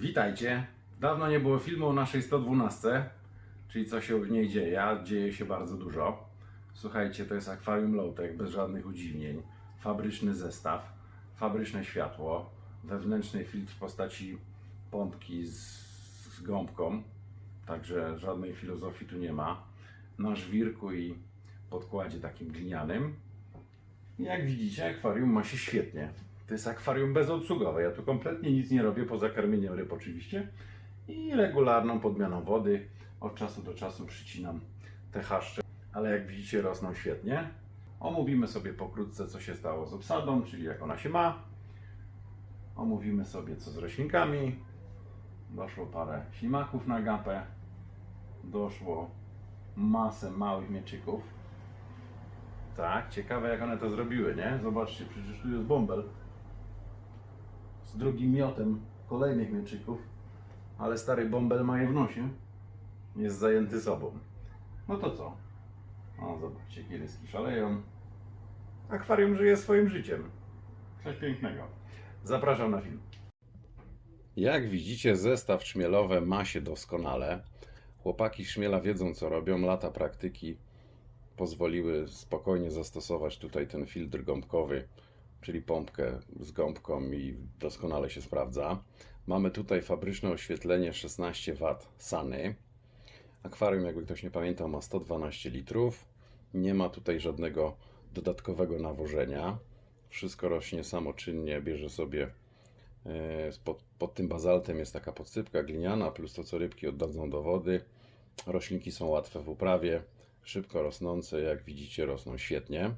Witajcie. Dawno nie było filmu o naszej 112, czyli co się w niej dzieje, a dzieje się bardzo dużo. Słuchajcie, to jest akwarium Lowtech, bez żadnych udziwnień. Fabryczny zestaw, fabryczne światło, wewnętrzny filtr w postaci pompki z, z gąbką, także żadnej filozofii tu nie ma. Na żwirku i podkładzie takim glinianym. Jak widzicie, akwarium ma się świetnie. To jest akwarium bezobsługowe. Ja tu kompletnie nic nie robię poza karmieniem ryb oczywiście i regularną podmianą wody. Od czasu do czasu przycinam te chaszcze, ale jak widzicie rosną świetnie. Omówimy sobie pokrótce co się stało z obsadą, czyli jak ona się ma. Omówimy sobie co z roślinkami. Doszło parę ślimaków na gapę. Doszło masę małych mieczyków. Tak, ciekawe jak one to zrobiły, nie? Zobaczcie, przecież tu jest bąbel z drugim miotem kolejnych mieczyków, ale stary bąbel ma je w nosie. Jest zajęty sobą. No to co? O, zobaczcie, kieryski szaleją. Akwarium żyje swoim życiem. Coś pięknego. Zapraszam na film. Jak widzicie, zestaw szmielowy ma się doskonale. Chłopaki szmiela wiedzą, co robią. Lata praktyki pozwoliły spokojnie zastosować tutaj ten filtr gąbkowy, czyli pompkę z gąbką i doskonale się sprawdza. Mamy tutaj fabryczne oświetlenie 16 W Sany. Akwarium, jakby ktoś nie pamiętał, ma 112 litrów. Nie ma tutaj żadnego dodatkowego nawożenia. Wszystko rośnie samoczynnie, bierze sobie e, pod, pod tym bazaltem jest taka podsypka gliniana, plus to, co rybki oddadzą do wody. Roślinki są łatwe w uprawie, szybko rosnące, jak widzicie, rosną świetnie.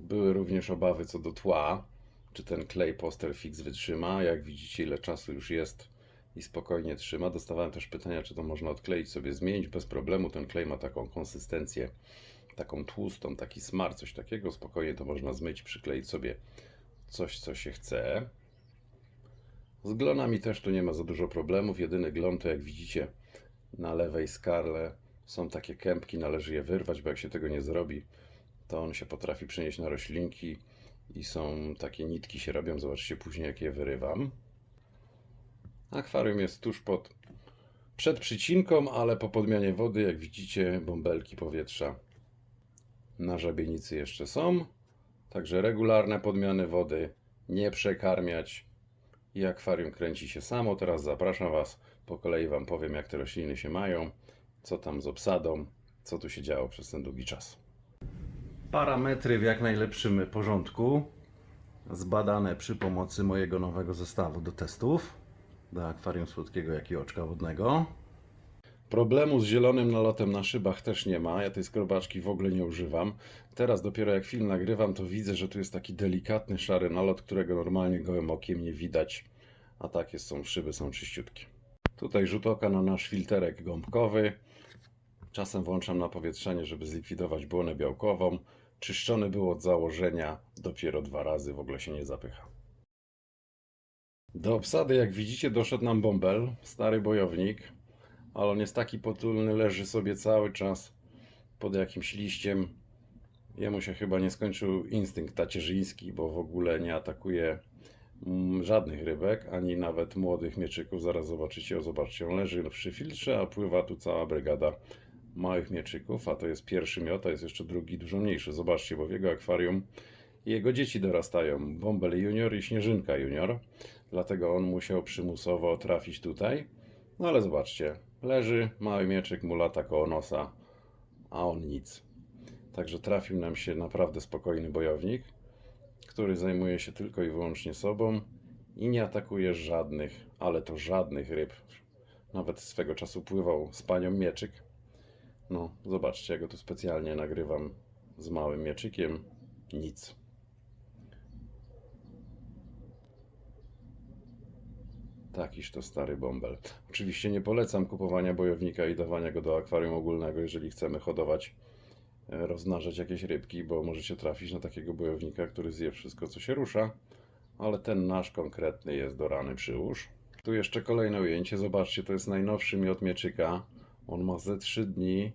Były również obawy co do tła, czy ten klej poster fix wytrzyma. Jak widzicie, ile czasu już jest i spokojnie trzyma. Dostawałem też pytania, czy to można odkleić sobie, zmienić bez problemu. Ten klej ma taką konsystencję, taką tłustą, taki smar, coś takiego. Spokojnie to można zmyć, przykleić sobie coś, co się chce. Z glonami też tu nie ma za dużo problemów. Jedyny glon to, jak widzicie, na lewej skarle są takie kępki, należy je wyrwać, bo jak się tego nie zrobi, to on się potrafi przenieść na roślinki i są takie nitki się robią. Zobaczcie później, jak je wyrywam. Akwarium jest tuż pod przed przycinką, ale po podmianie wody, jak widzicie, bąbelki powietrza na żabienicy jeszcze są. Także regularne podmiany wody, nie przekarmiać i akwarium kręci się samo. Teraz zapraszam Was, po kolei Wam powiem, jak te rośliny się mają, co tam z obsadą, co tu się działo przez ten długi czas. Parametry w jak najlepszym porządku, zbadane przy pomocy mojego nowego zestawu do testów, do akwarium słodkiego, jak i oczka wodnego. Problemu z zielonym nalotem na szybach też nie ma. Ja tej skrobaczki w ogóle nie używam. Teraz dopiero jak film nagrywam, to widzę, że tu jest taki delikatny szary nalot, którego normalnie gołym okiem nie widać. A takie są szyby, są czyściutkie. Tutaj rzut oka na nasz filterek gąbkowy. Czasem włączam na powietrzenie, żeby zlikwidować błonę białkową. Czyszczony był od założenia dopiero dwa razy, w ogóle się nie zapycha. Do obsady, jak widzicie, doszedł nam bąbel, stary bojownik, ale on jest taki potulny, leży sobie cały czas pod jakimś liściem. Jemu się chyba nie skończył instynkt tacierzyński, bo w ogóle nie atakuje mm, żadnych rybek, ani nawet młodych mieczyków. Zaraz zobaczycie, o zobaczcie, on leży przy filtrze, a pływa tu cała brygada małych mieczyków, a to jest pierwszy miot, a jest jeszcze drugi, dużo mniejszy. Zobaczcie, bo w jego akwarium jego dzieci dorastają, Bąbel Junior i Śnieżynka Junior, dlatego on musiał przymusowo trafić tutaj. No ale zobaczcie, leży mały mieczyk, mu lata koło nosa, a on nic. Także trafił nam się naprawdę spokojny bojownik, który zajmuje się tylko i wyłącznie sobą i nie atakuje żadnych, ale to żadnych ryb. Nawet swego czasu pływał z panią mieczyk. No, zobaczcie, ja go tu specjalnie nagrywam z małym mieczykiem. Nic. Takiż to stary bąbel. Oczywiście nie polecam kupowania bojownika i dawania go do akwarium ogólnego, jeżeli chcemy hodować, e, rozmnażać jakieś rybki, bo możecie trafić na takiego bojownika, który zje wszystko, co się rusza. Ale ten nasz konkretny jest do rany przyłóż. Tu jeszcze kolejne ujęcie. Zobaczcie, to jest najnowszy miot mieczyka. On ma ze 3 dni.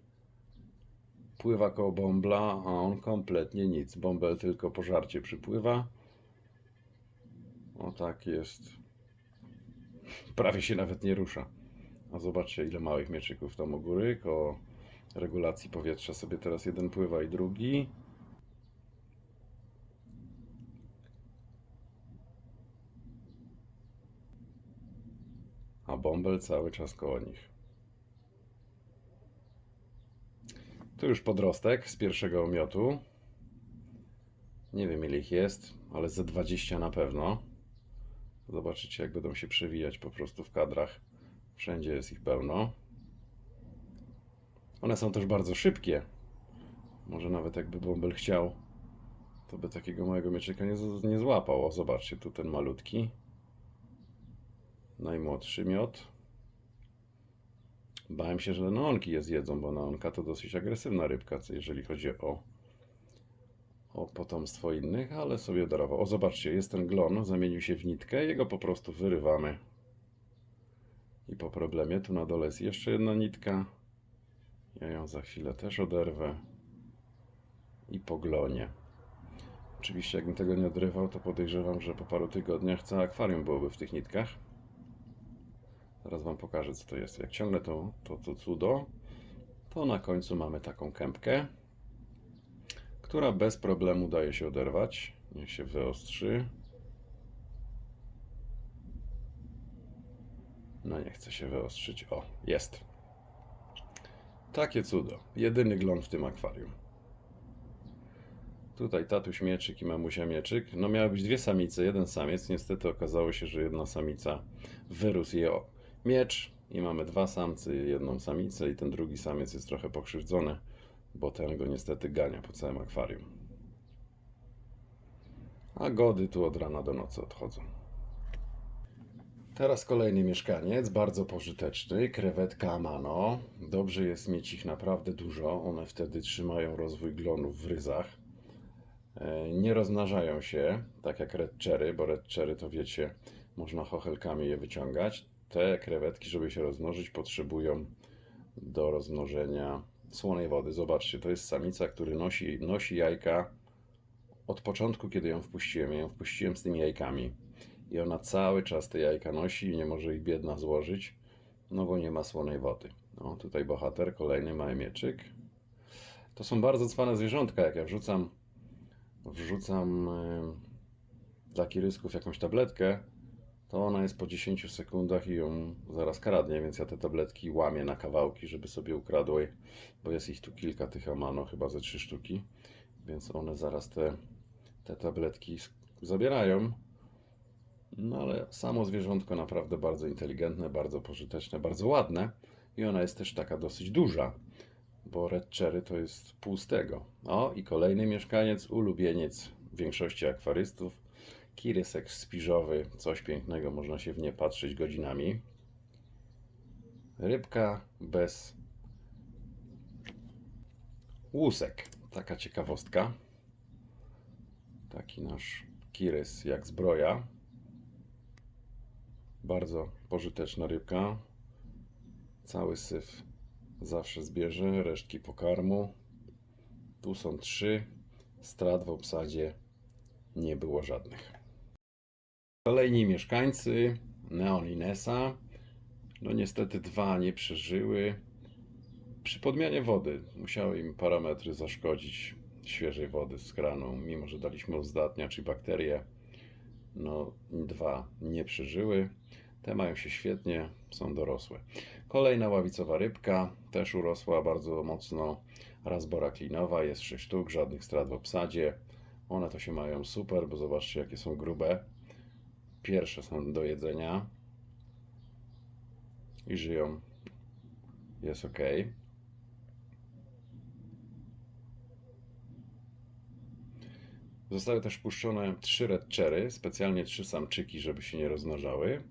Pływa koło bąbla, a on kompletnie nic. Bąbel tylko po żarcie przypływa. O tak jest. Prawie się nawet nie rusza. A zobaczcie, ile małych mieczyków tam u góry. Koło regulacji powietrza sobie teraz jeden pływa i drugi. A bąbel cały czas koło nich. Tu już podrostek z pierwszego omiotu. Nie wiem ile ich jest, ale ze 20 na pewno. Zobaczycie jak będą się przewijać po prostu w kadrach. Wszędzie jest ich pełno. One są też bardzo szybkie. Może nawet jakby bąbel chciał, to by takiego małego mieczyka nie, nie złapał. O, zobaczcie, tu ten malutki. Najmłodszy miot. Bałem się, że neonki je zjedzą, bo neonka to dosyć agresywna rybka, jeżeli chodzi o, o potomstwo innych, ale sobie darował. O, zobaczcie, jest ten glon, zamienił się w nitkę, jego po prostu wyrywamy. I po problemie tu na dole jest jeszcze jedna nitka. Ja ją za chwilę też oderwę. I po glonie. Oczywiście, jakbym tego nie odrywał, to podejrzewam, że po paru tygodniach całe akwarium byłoby w tych nitkach. Zaraz Wam pokażę, co to jest. Jak ciągnę to, to, to cudo, to na końcu mamy taką kępkę, która bez problemu daje się oderwać. Niech się wyostrzy. No nie chce się wyostrzyć. O, jest. Takie cudo. Jedyny glon w tym akwarium. Tutaj tatuś mieczyk i mamusia mieczyk. No miały być dwie samice, jeden samiec. Niestety okazało się, że jedna samica wyrósł jej o miecz i mamy dwa samcy, jedną samicę i ten drugi samiec jest trochę pokrzywdzony, bo ten go niestety gania po całym akwarium. A gody tu od rana do nocy odchodzą. Teraz kolejny mieszkaniec, bardzo pożyteczny, krewetka Amano. Dobrze jest mieć ich naprawdę dużo, one wtedy trzymają rozwój glonów w ryzach. E, Nie rozmnażają się, tak jak red cherry, bo red cherry to wiecie, można chochelkami je wyciągać. Te krewetki, żeby się rozmnożyć, potrzebują do rozmnożenia słonej wody. Zobaczcie, to jest samica, który nosi, nosi jajka od początku, kiedy ją wpuściłem. Ja ją wpuściłem z tymi jajkami. I ona cały czas te jajka nosi i nie może ich biedna złożyć, no bo nie ma słonej wody. O, tutaj bohater, kolejny mały mieczyk. To są bardzo cwane zwierzątka. Jak ja wrzucam, wrzucam dla kirysków jakąś tabletkę, to ona jest po 10 sekundach i ją zaraz kradnie, więc ja te tabletki łamię na kawałki, żeby sobie ukradły, bo jest ich tu kilka tych amano, chyba ze trzy sztuki, więc one zaraz te, te tabletki zabierają. No ale samo zwierzątko naprawdę bardzo inteligentne, bardzo pożyteczne, bardzo ładne i ona jest też taka dosyć duża, bo Red Cherry to jest pół z tego. O i kolejny mieszkaniec, ulubieniec większości akwarystów, kirysek spiżowy, coś pięknego, można się w nie patrzeć godzinami. Rybka bez łusek, taka ciekawostka. Taki nasz kirys jak zbroja. Bardzo pożyteczna rybka. Cały syf zawsze zbierze, resztki pokarmu. Tu są trzy. Strat w obsadzie nie było żadnych. Kolejni mieszkańcy Neoninesa. No niestety dwa nie przeżyły. Przy podmianie wody musiały im parametry zaszkodzić świeżej wody z kranu, mimo że daliśmy uzdatnia czy bakterie. No dwa nie przeżyły. Te mają się świetnie, są dorosłe. Kolejna ławicowa rybka, też urosła bardzo mocno. Razbora klinowa, jest 6 sztuk, żadnych strat w obsadzie. One to się mają super, bo zobaczcie jakie są grube. Pierwsze są do jedzenia i żyją. Jest ok. Zostały też puszczone trzy red cherry, specjalnie trzy samczyki, żeby się nie rozmnażały.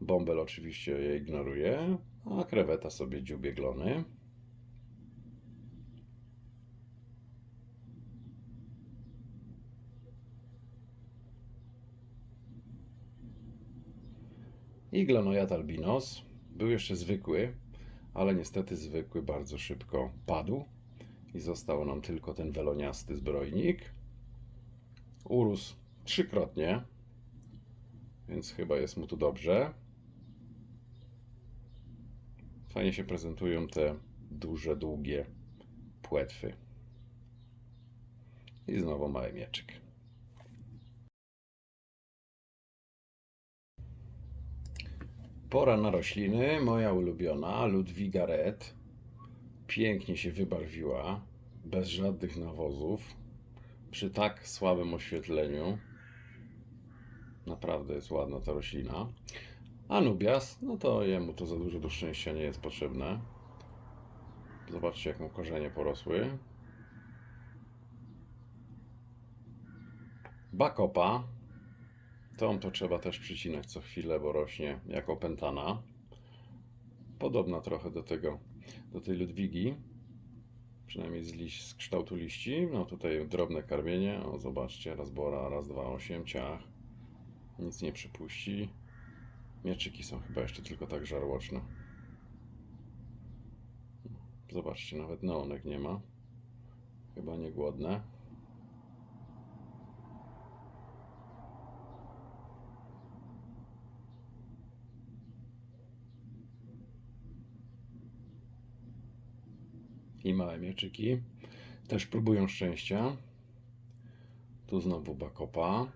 Bąbel oczywiście je ignoruje, a kreweta sobie dziubie glony. I glonojad albinos. Był jeszcze zwykły, ale niestety zwykły bardzo szybko padł i został nam tylko ten weloniasty zbrojnik. Urósł trzykrotnie. więc chyba jest mu tu dobrze. Fajnie się prezentują te duże, długie płetwy. I znowu mały mieczyk. Pora na rośliny. Moja ulubiona Ludwiga Red. Pięknie się wybarwiła, bez żadnych nawozów, przy tak słabym oświetleniu. Naprawdę jest ładna ta roślina. Anubias, no to jemu to za dużo do szczęścia nie jest potrzebne. Zobaczcie, jak mu korzenie porosły. Bakopa. Tą to trzeba też przycinać co chwilę, bo rośnie jak opętana. Podobna trochę do tego, do tej Ludwigi. Przynajmniej z, liś, z kształtu liści. No tutaj drobne karmienie. O, zobaczcie, raz bora, raz, dwa, osiem, ciach. Nic nie przypuści. Mieczyki są chyba jeszcze tylko tak żarłoczne. Zobaczcie, nawet neonek nie ma. Chyba nie I małe mieczyki. Też próbują szczęścia. Tu znowu bakopa.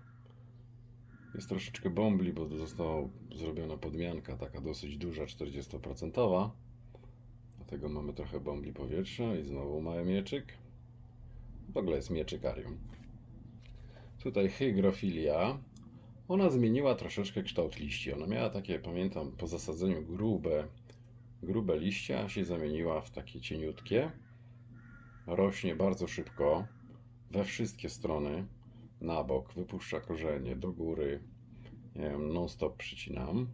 Jest troszeczkę bombli, bo została zrobiona podmianka, taka dosyć duża, 40%. Dlatego mamy trochę bombli powietrza i znowu mały mieczyk. W ogóle jest mieczykarium. Tutaj hygrofilia. Ona zmieniła troszeczkę kształt liści. Ona miała takie, pamiętam, po zasadzeniu grube, grube liście, się zamieniła w takie cieniutkie. Rośnie bardzo szybko, we wszystkie strony, na bok, wypuszcza korzenie, do góry. Non-stop przycinam.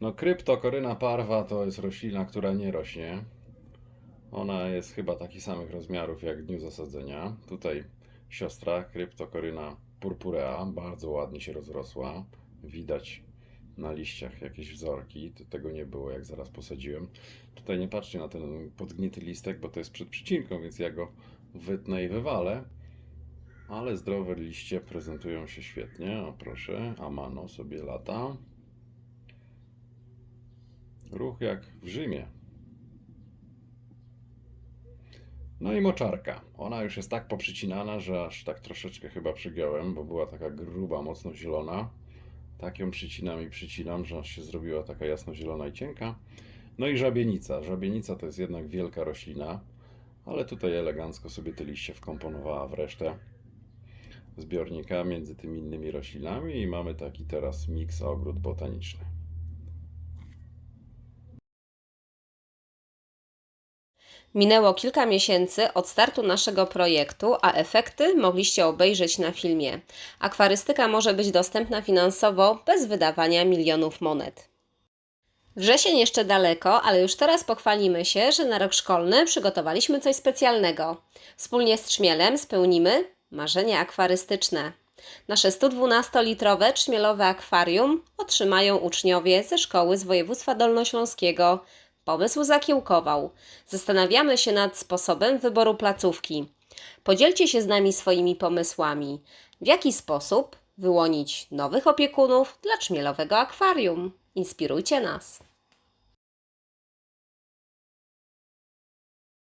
No, kryptokoryna parwa to jest roślina, która nie rośnie. Ona jest chyba takich samych rozmiarów jak w dniu zasadzenia. Tutaj siostra, kryptokoryna purpurea, bardzo ładnie się rozrosła. Widać na liściach jakieś wzorki. Tego nie było, jak zaraz posadziłem. Tutaj nie patrzcie na ten podgnity listek, bo to jest przed przycinką, więc ja go wytnę i wywalę. Ale zdrowe liście prezentują się świetnie. O proszę, Amano sobie lata. Ruch jak w Rzymie. No i moczarka. Ona już jest tak poprzycinana, że aż tak troszeczkę chyba przygiąłem, bo była taka gruba, mocno zielona. Tak ją przycinam i przycinam, że aż się zrobiła taka jasno-zielona i cienka. No i żabienica. Żabienica to jest jednak wielka roślina, ale tutaj elegancko sobie te liście wkomponowała w resztę zbiornika między tymi innymi roślinami i mamy taki teraz miks ogród botaniczny. Minęło kilka miesięcy od startu naszego projektu, a efekty mogliście obejrzeć na filmie. Akwarystyka może być dostępna finansowo bez wydawania milionów monet. Wrzesień jeszcze daleko, ale już teraz pochwalimy się, że na rok szkolny przygotowaliśmy coś specjalnego. Wspólnie z Trzmielem spełnimy marzenie akwarystyczne. Nasze 112-litrowe trzmielowe akwarium otrzymają uczniowie ze szkoły z województwa dolnośląskiego. Pomysł zakiełkował. Zastanawiamy się nad sposobem wyboru placówki. Podzielcie się z nami swoimi pomysłami. W jaki sposób wyłonić nowych opiekunów dla trzmielowego akwarium? Inspirujcie nas.